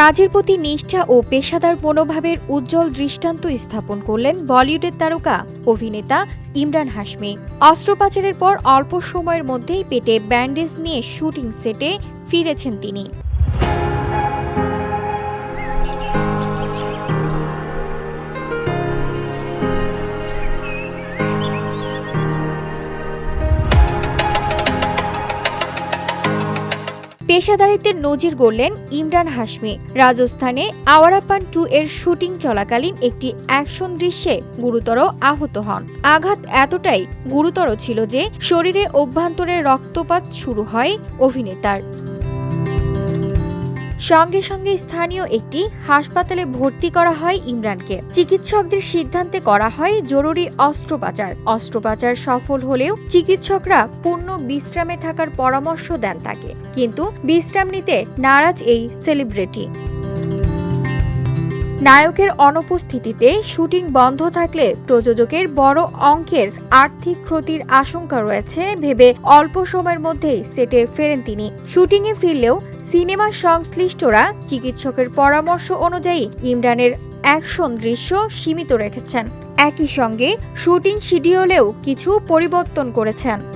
কাজের প্রতি নিষ্ঠা ও পেশাদার মনোভাবের উজ্জ্বল দৃষ্টান্ত স্থাপন করলেন বলিউডের তারকা, অভিনেতা ইমরান হাশমি। অস্ত্রোপাচারের পর অল্প সময়ের মধ্যেই পেটে ব্যান্ডেজ নিয়ে শুটিং সেটে ফিরেছেন তিনি। পেশাদারিত্বের নজির গড়লেন ইমরান হাশমি। রাজস্থানে আওয়ারাপান টু এর শুটিং চলাকালীন একটি অ্যাকশন দৃশ্যে গুরুতর আহত হন। আঘাত এতটাই গুরুতর ছিল যে শরীরে অভ্যন্তরে রক্তপাত শুরু হয় অভিনেতার। সঙ্গে সঙ্গে স্থানীয় একটি হাসপাতালে ভর্তি করা হয় ইমরানকে। চিকিৎসকদের সিদ্ধান্তে করা হয় জরুরি অস্ত্রোপচার। অস্ত্রোপচার সফল হলেও চিকিৎসকরা পূর্ণ বিশ্রামে থাকার পরামর্শ দেন তাকে। কিন্তু বিশ্রাম নিতে নারাজ এই সেলিব্রিটি। নায়কের অনুপস্থিতিতে শুটিং বন্ধ থাকলে প্রযোজকের বড় অঙ্কের আর্থিক ক্ষতির আশঙ্কা রয়েছে ভেবে অল্প সময়ের মধ্যেই সেটে ফেরেন তিনি। শুটিংয়ে ফিরলেও সিনেমা সংশ্লিষ্টরা চিকিৎসকের পরামর্শ অনুযায়ী ইমরানের অ্যাকশন দৃশ্য সীমিত রেখেছেন। একই সঙ্গে শুটিং শিডিউলেও কিছু পরিবর্তন করেছেন।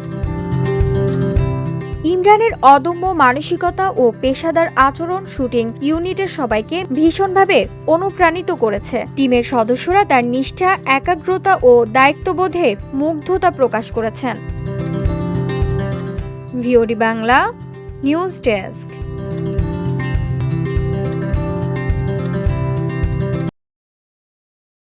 ইমরানের অদম্য মানসিকতা ও পেশাদার আচরণ শুটিং ইউনিটের সবাইকে ভীষণভাবে অনুপ্রাণিত করেছে। টিমের সদস্যরা তার নিষ্ঠা, একাগ্রতা ও দায়িত্ববোধে মুগ্ধতা প্রকাশ করেছেন। VOD Bangla, news desk.